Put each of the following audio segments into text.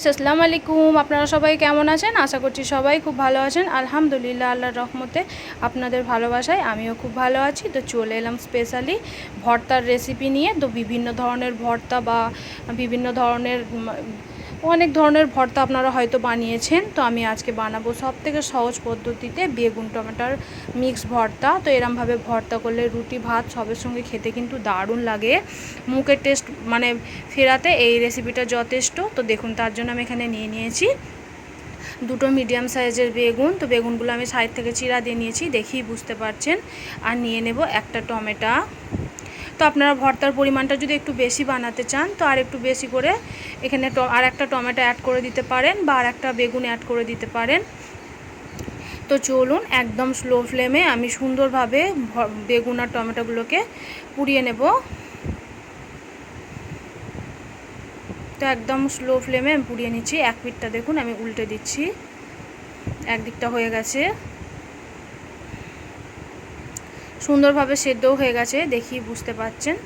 আসসালামু আলাইকুম। আপনারা সবাই কেমন আছেন? আশা করছি সবাই খুব ভালো আছেন। আলহামদুলিল্লাহ, আল্লাহর রহমতে আপনাদের ভালোবাসায় আমিও খুব ভালো আছি। তো চলে এলাম স্পেশালি ভর্তার রেসিপি নিয়ে। তো বিভিন্ন ধরনের ভর্তা বা বিভিন্ন ধরনের অনেক ধরনের ভর্তা আপনারা হয়তো বানিয়েছেন, তো আমি আজকে বানাবো সব থেকে সহজ পদ্ধতিতে বেগুন টমেটোর মিক্স ভর্তা। তো এরমভাবে ভর্তা করলে রুটি, ভাত সবের সঙ্গে খেতে কিন্তু দারুণ লাগে। মুখের টেস্ট মানে ফেরাতে এই রেসিপিটা যথেষ্ট, তো দেখুন তার জন্য আমি এখানে নিয়ে নিয়েছি দুটো মিডিয়াম সাইজের বেগুন। তো বেগুনগুলো আমি সাইড থেকে চিরা দিয়ে নিয়েছি, দেখেই বুঝতে পারছেন। আর নিয়ে নেব একটা টমেটো। তো আপনারা ভর্তার পরিমাণটা যদি একটু বেশি বানাতে চান, তো আর একটু বেশি করে এখানে আর একটা টমেটো অ্যাড করে দিতে পারেন বা আর একটা বেগুন অ্যাড করে দিতে পারেন। তো চলুন একদম স্লো ফ্লেমে আমি সুন্দরভাবে বেগুন আর টমেটোগুলোকে পুড়িয়ে নেব। তো একদম স্লো ফ্লেমে আমি পুড়িয়ে নিচ্ছি। এক পিঠটা দেখুন, আমি উল্টে দিচ্ছি। একদিকটা হয়ে গেছে। সুন্দরভাবে সেদ্ধও হয়ে গেছে, দেখি বুঝতে পাচ্ছেন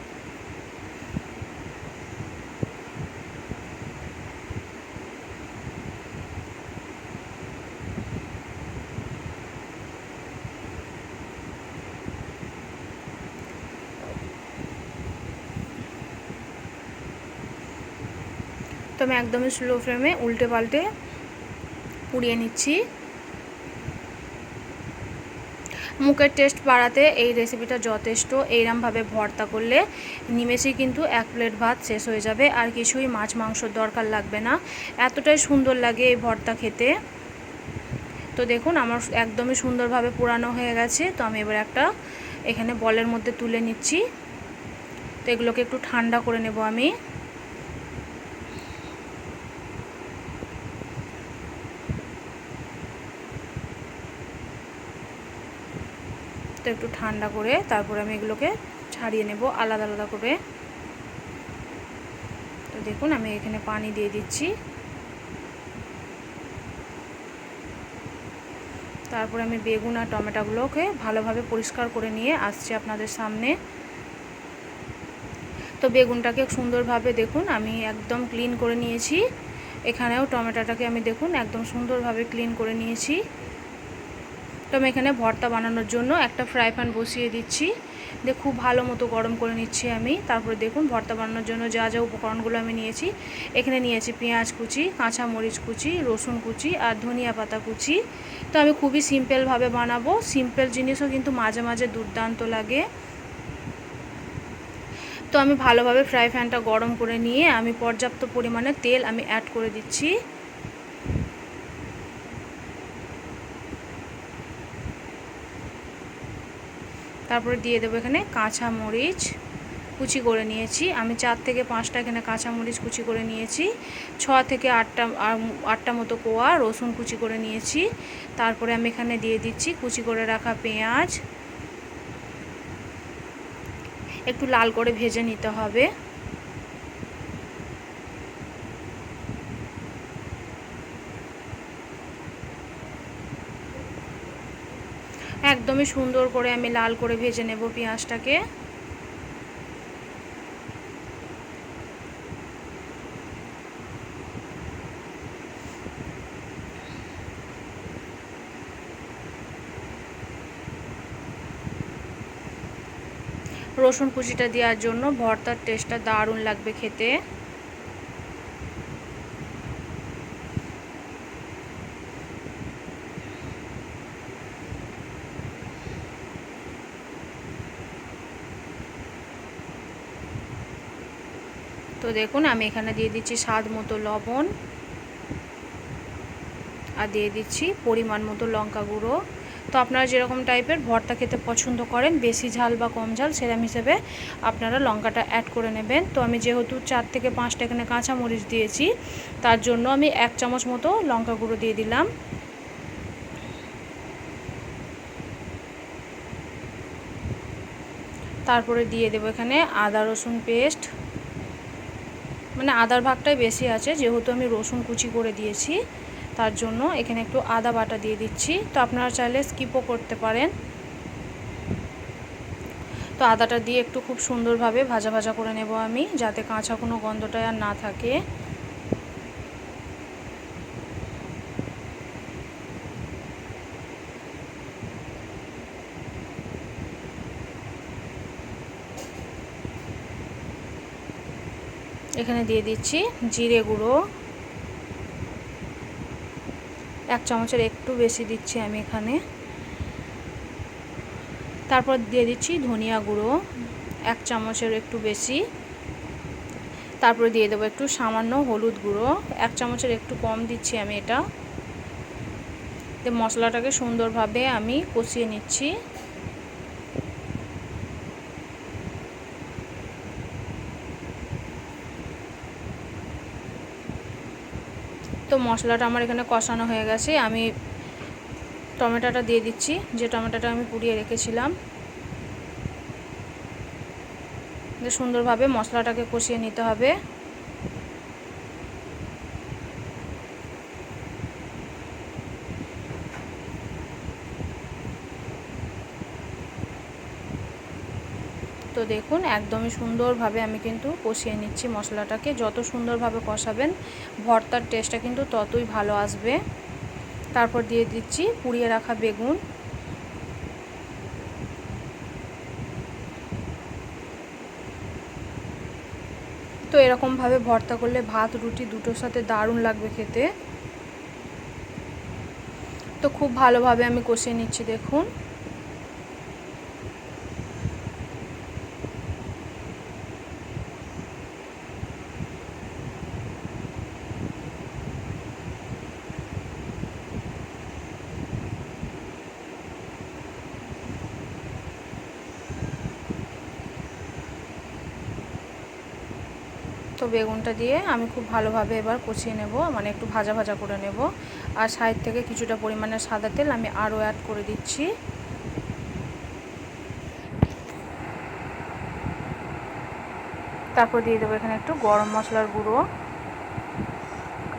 তো আমি একদমই স্লো ফ্লেমে উল্টে পাল্টে পুড়িয়ে নিচ্ছি। মুখের টেস্ট বাড়াতে এই রেসিপিটা যথেষ্ট। এইরমভাবে ভর্তা করলে নিমেষেই কিন্তু এক প্লেট ভাত শেষ হয়ে যাবে, আর কিছুই মাছ মাংসর দরকার লাগবে না। এতটাই সুন্দর লাগে এই ভর্তা খেতে। তো দেখুন, আমার একদমই সুন্দরভাবে পুরানো হয়ে গেছে। তো আমি এবার একটা এখানে বলের মধ্যে তুলে নিচ্ছি। তো এগুলোকে একটু ঠান্ডা করে নেব আমি। তো একটু ঠান্ডা করে তারপরে আমি এগুলোকে ছাড়িয়ে নেব আলাদা আলাদা করে। তো দেখুন, আমি এখানে পানি দিয়ে দিচ্ছি। তারপরে আমি বেগুন আর টমেটোগুলোকে ভালোভাবে পরিষ্কার করে নিয়ে আসছি আপনাদের সামনে। তো বেগুনটাকে সুন্দরভাবে দেখুন, আমি একদম ক্লিন করে নিয়েছি। এখানেও টমেটোটাকে আমি দেখুন, একদম সুন্দরভাবে ক্লিন করে নিয়েছি। তো আমি এখানে ভর্তা বানানোর জন্য একটা ফ্রাই প্যান বসিয়ে দিচ্ছি। দিয়ে খুব ভালো মতো গরম করে নিচ্ছি আমি। তারপরে দেখুন, ভর্তা বানানোর জন্য যা যা উপকরণগুলো আমি নিয়েছি, এখানে নিয়েছি পেঁয়াজ কুচি কাঁচা মরিচ কুচি, রসুন কুচি আর ধনিয়া পাতা কুচি। তো আমি খুবই সিম্পলভাবে বানাবো। সিম্পল জিনিসও কিন্তু মাঝে মাঝে দুর্দান্ত লাগে। তো আমি ভালোভাবে ফ্রাই প্যানটা গরম করে নিয়ে আমি পর্যাপ্ত পরিমাণে তেল আমি অ্যাড করে দিচ্ছি। তারপরে দিয়ে দেবো এখানে কাঁচা মরিচ কুচি করে নিয়েছি। আমি চার থেকে পাঁচটা এখানে কাঁচামরিচ কুচি করে নিয়েছি। ছ থেকে আটটা আটটা মতো কোয়া রসুন কুচি করে নিয়েছি। তারপরে আমি এখানে দিয়ে দিচ্ছি কুচি করে রাখা পেঁয়াজ। একটু লাল করে ভেজে নিতে হবে। একদমই সুন্দর করে আমি লাল করে ভেজে নেব পেঁয়াজটাকে। রসুন কুচিটা দেওয়ার জন্য ভর্তার টেস্টটা দারুণ লাগবে খেতে। তো দেখুন, আমি এখানে দিয়ে দিচ্ছি স্বাদ মতো লবণ আর দিয়ে দিচ্ছি পরিমাণ মতো লঙ্কা গুঁড়ো। তো আপনারা যেরকম টাইপের ভর্তা খেতে পছন্দ করেন, বেশি ঝাল বা কম ঝাল সেরকম হিসেবে আপনারা লঙ্কাটা অ্যাড করে নেবেন। তো আমি যেহেতু চার থেকে পাঁচটা এখানে কাঁচা মরিচ দিয়েছি, তার জন্য আমি এক চামচ মতো লঙ্কা গুঁড়ো দিয়ে দিলাম। তারপরে দিয়ে দেবো এখানে আদা রসুন পেস্ট মানে আদার ভাগটাই বেশি আছে, যেহেতু আমি রসুন কুচি করে দিয়েছি, তার জন্য এখানে একটু আদা বাটা দিয়ে দিচ্ছি। তো আপনারা চাইলে স্কিপও করতে পারেন। তো আদাটা দিয়ে একটু খুব সুন্দরভাবে ভাজা ভাজা করে নেব আমি, যাতে কাঁচা কোনো গন্ধটা আর না থাকে। এখানে দিয়ে দিচ্ছি জিরে গুঁড়ো। এক চামচের একটু বেশি দিচ্ছি আমি এখানে। তারপর দিয়ে দিচ্ছি ধনিয়া গুঁড়ো, এক চামচের একটু বেশি। তারপরে দিয়ে দেবো একটু সামান্য হলুদ গুঁড়ো, এক চামচের একটু কম দিচ্ছি আমি এটা। মশলাটাকে সুন্দরভাবে আমি কষিয়ে নিচ্ছি। তো মশলাটা আমার এখানে কষানো হয়ে গেছে। আমি টমেটোটা দিয়ে দিচ্ছি, যে টমেটোটা আমি পুড়িয়ে রেখেছিলাম। সুন্দরভাবে মশলাটাকে কষিয়ে নিতে হবে। তো দেখুন, একদমই সুন্দরভাবে আমি কিন্তু কষিয়ে নিচ্ছি মশলাটাকে। যত সুন্দরভাবে কষাবেন, ভর্তার টেস্টটা কিন্তু ততই ভালো আসবে। তারপর দিয়ে দিচ্ছি পুড়িয়ে রাখা বেগুন। তো এরকমভাবে ভর্তা করলে ভাত, রুটি দুটোর সাথে দারুণ লাগবে খেতে। তো খুব ভালোভাবে আমি কষিয়ে নিচ্ছি, দেখুন। তো বেগুনটা দিয়ে আমি খুব ভালোভাবে এবার কষিয়ে নেব মানে একটু ভাজা ভাজা করে নেব। আর সাইড থেকে কিছুটা পরিমাণে সাদা তেল আমি আরও অ্যাড করে দিচ্ছি। তারপর দিয়ে দেবো এখানে একটু গরম মশলার গুঁড়ো।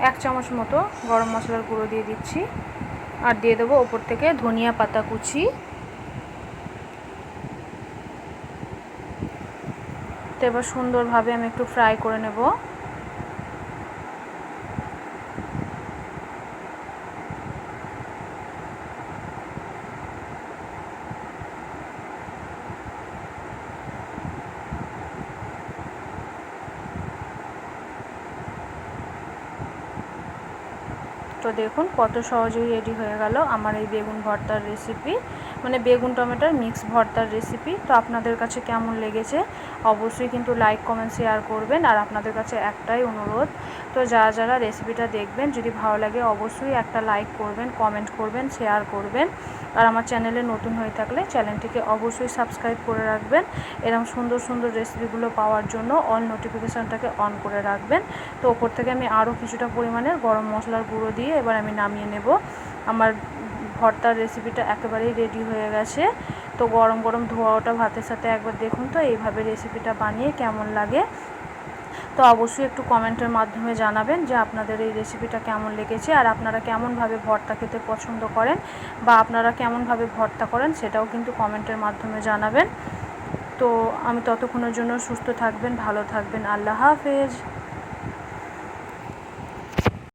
এক চামচ মতো গরম মশলার গুঁড়ো দিয়ে দিচ্ছি। আর দিয়ে দেবো ওপর থেকে ধনিয়া পাতা কুচি। এবার সুন্দরভাবে আমি একটু ফ্রাই করে নেব। তো দেখুন কত সহজেই রেডি হয়ে গেল আমার এই বেগুন ভর্তার রেসিপি মানে বেগুন টমেটোর মিক্স ভর্তার রেসিপি তো আপনাদের কাছে কেমন লেগেছে? অবশ্যই কিন্তু লাইক কমেন্ট শেয়ার করবেন। আর আপনাদের কাছে একটাই অনুরোধ, তো যারা যারা রেসিপিটা দেখবেন, যদি ভালো লাগে অবশ্যই একটা লাইক করবেন কমেন্ট করবেন শেয়ার করবেন। আর আমার চ্যানেলে নতুন হয়ে থাকলে চ্যানেলটিকে অবশ্যই সাবস্ক্রাইব করে রাখবেন। এরকম সুন্দর সুন্দর রেসিপিগুলো পাওয়ার জন্য অল নোটিফিকেশানটাকে অন করে রাখবেন। তো ওপর থেকে আমি আরও কিছুটা পরিমাণে গরম মশলার গুঁড়ো দিয়ে এবার আমি নামিয়ে নেব। আমার ভর্তার রেসিপিটা একেবারেই রেডি হয়ে গেছে। তো গরম গরম ধোয়াটা ভাতের সাথে একবার দেখুন তো, এইভাবে রেসিপিটা বানিয়ে কেমন লাগে। তো অবশ্যই একটু কমেন্টের মাধ্যমে জানাবেন যে আপনাদের এই রেসিপিটা কেমন লেগেছে আর আপনারা কেমনভাবে ভর্তা খেতে পছন্দ করেন বা আপনারা কেমনভাবে ভর্তা করেন সেটাও কিন্তু কমেন্টের মাধ্যমে জানাবেন। তো আমি ততক্ষণের জন্য সুস্থ থাকবেন, ভালো থাকবেন, আল্লাহ হাফেজ।